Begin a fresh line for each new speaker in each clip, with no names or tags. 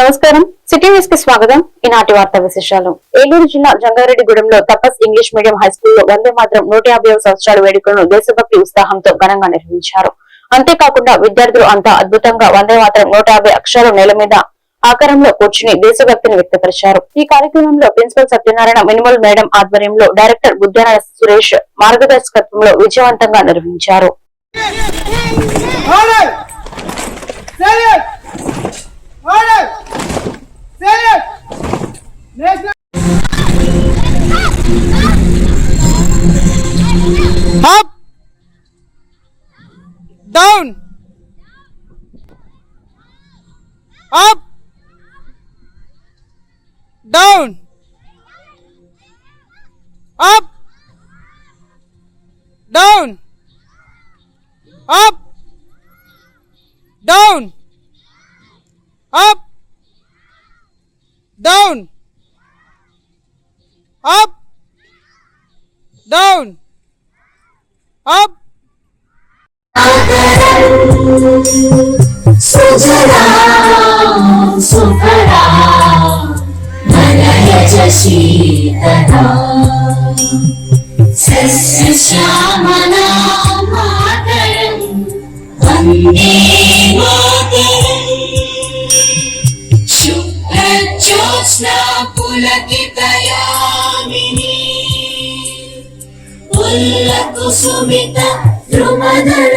నమస్కారం. సిటీ న్యూస్కి స్వాగతం. ఈనాటి వార్తా విశేషాలు. ఏలూరు జిల్లా జంగారెడ్డిగూడెంలో తపస్ ఇంగ్లీష్ మీడియం హై స్కూల్లో వందే మాత్రం నూట యాభై సంవత్సరాల వేడుకలను దేశభక్తి ఉత్సాహంతో ఘనంగా నిర్వహించారు. అంతేకాకుండా విద్యార్థులు అంతా అద్భుతంగా వందే మాత్రం నూట యాభై అక్షరాల నేల మీద ఆకారంలో కూర్చుని దేశభక్తిని వ్యక్తపరిచారు. ఈ కార్యక్రమంలో ప్రిన్సిపల్ సత్యనారాయణ మినిమల్ మేడం ఆధ్వర్యంలో డైరెక్టర్ బుద్ధాన సురేష్ మార్గదర్శకత్వంలో విజయవంతంగా నిర్వహించారు.
Up! Down! Up! Down! Up! down up down up down up
सुजलां सुफला मनयज शीतला सस्यश्यामला मातरम् वन्दे मातरम् शुभ्रज्योत्स्ना पुलकितयामिनी उल्लकुसुमित द्रुमदल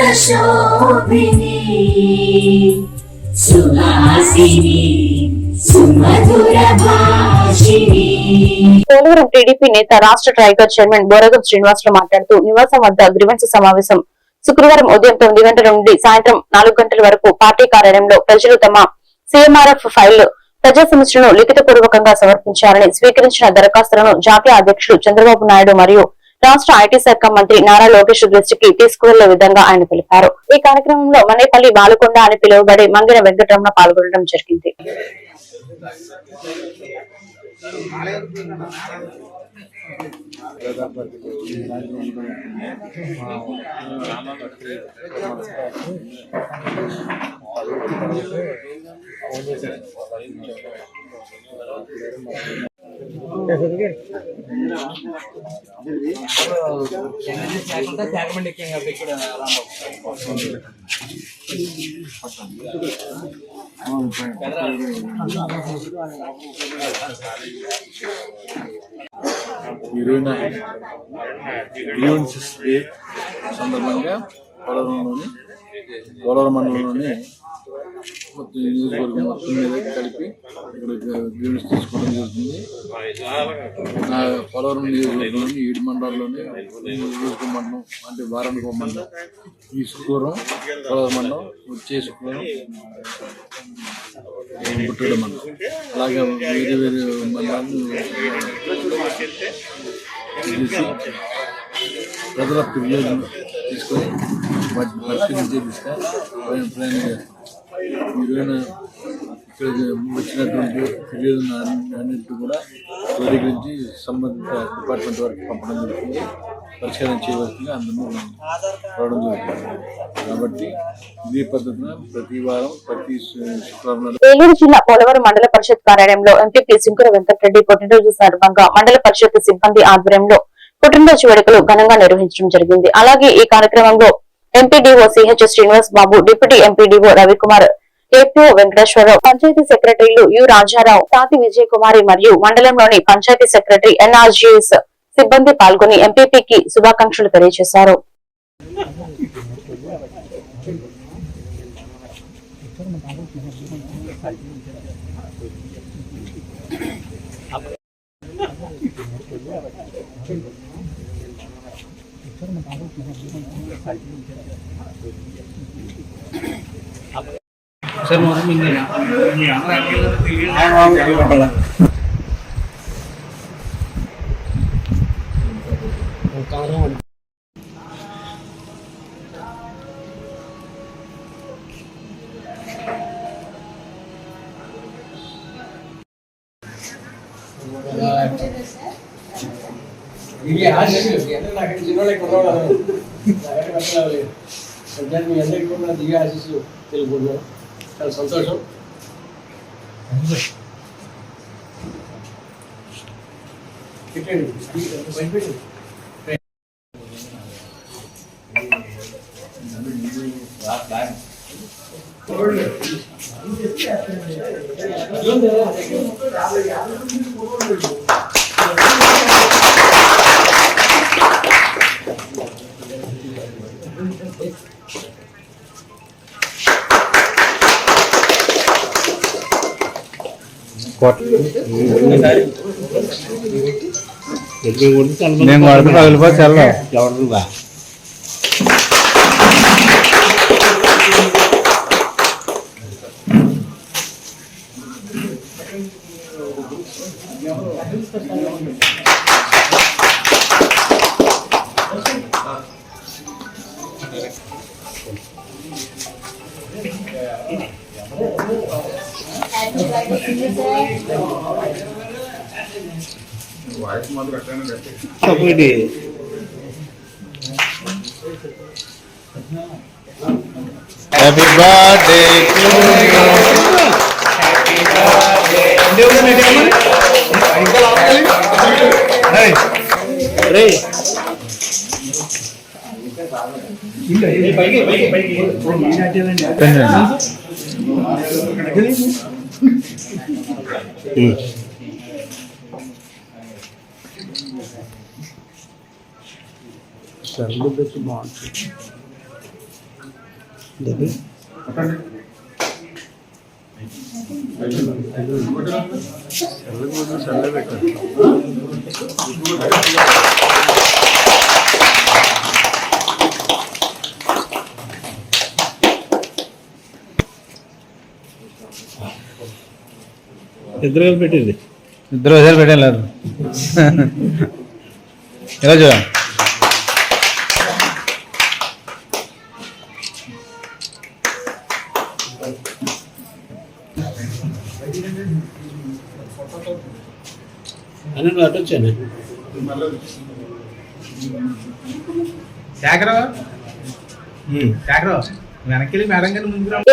పోలవరం టీడీపీ నేత రాష్ట్ర ట్రైగర్ చైర్మన్ బోరగం శ్రీనివాసులు మాట్లాడుతూ నివాసం వద్ద గ్రీవెన్స్ సమావేశం. శుక్రవారం ఉదయం తొమ్మిది గంటల నుండి సాయంత్రం నాలుగు గంటల వరకు పార్టీ కార్యాలయంలో ప్రజలు తమ సిఎంఆర్ఎఫ్ ఫైల్ ప్రజా సమస్యలను లిఖిత పూర్వకంగా సమర్పించాలని స్వీకరించిన దరఖాస్తులను జాతీయ అధ్యక్షుడు చంద్రబాబు నాయుడు మరియు రాష్ట్ర ఐటీ శాఖ మంత్రి నారా లోకేష్ దృష్టికి తీసుకువెళ్ళే విధంగా ఆయన తెలిపారు. ఈ కార్యక్రమంలో మనేపల్లి బాలకొండ అని పిలువబడే మంగిన వెంకటరమణ పాల్గొనడం జరిగింది.
ఇరవై గ్రీవెన్సెస్ డే సందర్భంగా పోలవరంలోని పోలవరం మండలంలోని మొత్తం నియోజకవర్గం మొత్తం మీద కలిపి ఇక్కడ గ్రీవెన్స్ తీసుకోవడం జరుగుతుంది. నా పోలవరం నియోజకవర్గంలోని ఏడు మండలాల్లోని నియోజకవర్గ మండలం అంటే వారానికి మండలం. ఈ శుక్రవారం పోలవరం మండలం వచ్చే శుక్రవారం పుట్టడం మండలం. అలాగే వేరే వేరే మండలాన్ని ప్రజల ఫిర్యాదులు తీసుకొని వాటిని పరిశీలించే దిశగా ఈరోజున ఇక్కడ వచ్చినటువంటి ఫిర్యాదులు అన్నింటి కూడా వర్గీకరించి సంబంధిత డిపార్ట్మెంట్ వరకు పంపడం జరుగుతుంది. పరిష్కారం చేయవలసిందిగా అందరూ రావడం జరుగుతుంది. కాబట్టి ఇదే పద్ధతిన ప్రతి వారం ప్రతి శుక్రవారం
ఏలూరు జిల్లా పోలవరం మండల పరిషత్ కార్యాలయంలో ఎంపీపీ శంకర వెంకటరెడ్డి పుట్టినరోజు సందర్భంగా మండల పరిషత్ సిబ్బంది ఆధ్వర్యంలో పుట్టినరోజు వేడుకలు ఘనంగా నిర్వహించడం జరిగింది. అలాగే ఈ కార్యక్రమంలో MPDO CH Srinivas Babu deputy MPDO Ravikumar APO Venkateswararao panchayat సెక్రటరీలు యు రాజారావు తాతి విజయ్ కుమారి మరియు మండలంలోని పంచాయతీ సెక్రటరీ ఎన్ఆర్జీఎస్ సిబ్బంది పాల్గొని ఎంపీపీకి శుభాకాంక్షలు తెలియజేశారు. ಸರ್ ನೋಡಿ ನಿಮಗೆ Thank you.
ఇది ఆశలు అంటే నాకు చిన్నోళ్ళకి కొనవాలి నాకంటే కష్టం సద్యాన్ని మీ అందరికీ కూడా దివ్య ఆశీస్సులు తెలుపుకుంటున్నాను. చాలా సంతోషం. పెట్టండి.
నేను కొడుతు పగిలిపోతే చల్ల ఎవరు బా చెప్పండి హ్యాపీ బర్త్డే సర్లు పెట్టి బాగుంటుంది సర్లు కూడా సర్లు పెట్టారు ఇద్దరు కలిసి పెట్టింది. ఇద్దరు ఒకసారి పెట్టలేదు ఈరోజు
అని అటొచ్చాను
వెనక్కి మేడం గారి ముందు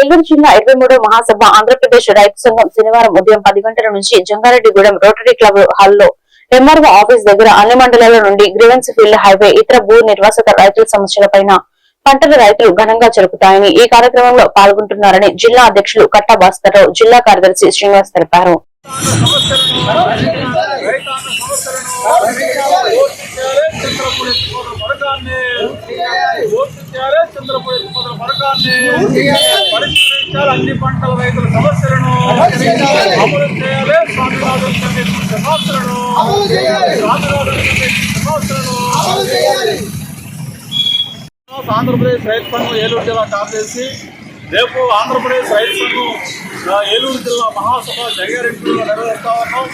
ఏలూరు జిల్లా ఇరవై మూడో మహాసభ ఆంధ్రప్రదేశ్ రైతు సంఘం శనివారం ఉదయం పది గంటల నుంచి జంగారెడ్డిగూడెం రోటరీ క్లబ్ హాల్లో ఎంఆర్ఓ ఆఫీస్ దగ్గర అన్ని మండలాల నుండి గ్రీవెన్స్ ఫీల్డ్ హైవే ఇతర భూ నిర్వాసిత రైతుల సమస్యలపైన పంటల రైతులు ఘనంగా జరుపుతాయని ఈ కార్యక్రమంలో పాల్గొంటున్నారని జిల్లా అధ్యక్షులు కట్ట భాస్కర్రావు జిల్లా కార్యదర్శి శ్రీనివాస్ తెలిపారు.
పరిష్కరించాలి. అన్ని పంటల రైతుల సమస్యలను అమలు చేయాలి. స్వామినాథన్ కమిషన్ సమస్యలను స్వామినాథన్ కమిషన్ సమస్యలను ఆంధ్రప్రదేశ్ రైతు సంఘం ఏలూరు జిల్లా కార్యదర్శి రేపు ఆంధ్రప్రదేశ్ రైతు సంఘం ఏలూరు జిల్లా మహాసభ జంగారెడ్డిలో నిర్వహిస్తా ఉన్నాం.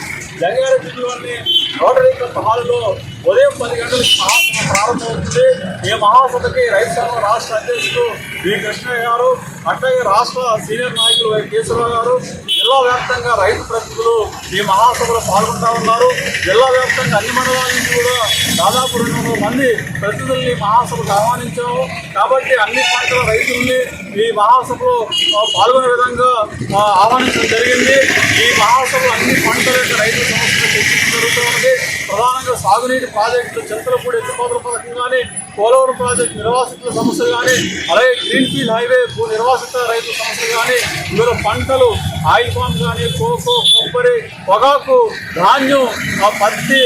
జంగారెడ్డిలోని రోటరీ క్లబ్ హాల్లో ఉదయం పది గంటలకు మహాసభ ప్రారంభమవుతుంది. ఈ మహాసభకి రైతు సంఘం రాష్ట్ర అధ్యక్షుడు వి కృష్ణయ్య గారు అట్లాగే రాష్ట్ర సీనియర్ నాయకులు వై కేశవరావు గారు జిల్లా వ్యాప్తంగా రైతు ప్రతినిధులు ఈ మహాసభలో పాల్గొంటా ఉన్నారు. జిల్లా వ్యాప్తంగా అన్ని మండలాల నుంచి కూడా దాదాపు రెండు వందల మంది ప్రతినిధుల్ని మహాసభకు ఆహ్వానించాము. కాబట్టి అన్ని పంటల రైతుల్ని ఈ మహాసభలో పాల్గొనే విధంగా ఆహ్వానించడం జరిగింది. ఈ మహాసభలో అన్ని పంటల యొక్క రైతు సాగునీటి ప్రాజెక్టులు చింతలపూడి ఎత్తిపోతల పథకం కానీ పోలవరం ప్రాజెక్టు నిర్వాసితుల సమస్యలు కానీ అలాగే గ్రీన్ ఫీల్డ్ హైవే భూ నిర్వాసిత రైతుల సమస్యలు కానీ ఇందులో పంటలు ఆయిల్ పామ్ కానీ కోకో కొబ్బరి పొగాకు ధాన్యం పత్తి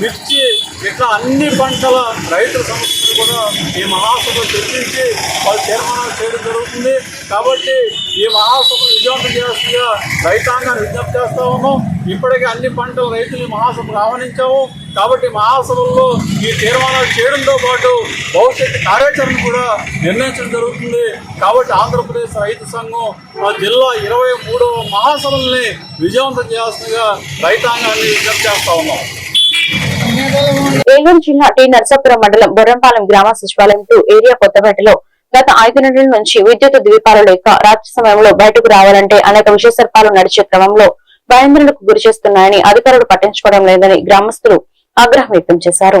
మిర్చి ఇట్లా అన్ని పంటల రైతుల సమస్యలు కూడా ఈ మహాసభ చర్చించి వాళ్ళు తీర్మానాలు చేయడం జరుగుతుంది. కాబట్టి ఈ మహాసభ విజయవంతం చేస్తుగా రైతాంగాన్ని విజ్ఞప్తి చేస్తా ఉన్నాం. ఇప్పటికే అన్ని పంటలు రైతులు మహాసభకు ఆహ్వానించాము. కాబట్టి మహాసభల్లో ఈ తీర్మానాలు చేయడంతో పాటు భవిష్యత్తు కార్యాచరణ కూడా నిర్ణయించడం జరుగుతుంది. కాబట్టి ఆంధ్రప్రదేశ్ రైతు సంఘం ఆ జిల్లా ఇరవై మూడవ మహాసభల్ని విజయవంతం చేయాల్సిందిగా రైతాంగాన్ని విజ్ఞప్తి చేస్తా ఉన్నాం.
ఏలూరు జిల్లా టి. నర్సాపురం మండలం బొర్రంపాలెం గ్రామ సచివాలయం టూ ఏరియా కొత్తపేటలో గత ఐదు నెలల నుంచి విద్యుత్ ద్వీపాలు లేక రాత్రి సమయంలో బయటకు రావాలంటే అనేక విషయ సర్పాలు నడిచే క్రమంలో భయాందోళనకు గురి చేస్తున్నాయని అధికారులు పట్టించుకోవడం లేదని గ్రామస్తులు ఆగ్రహం వ్యక్తం చేశారు.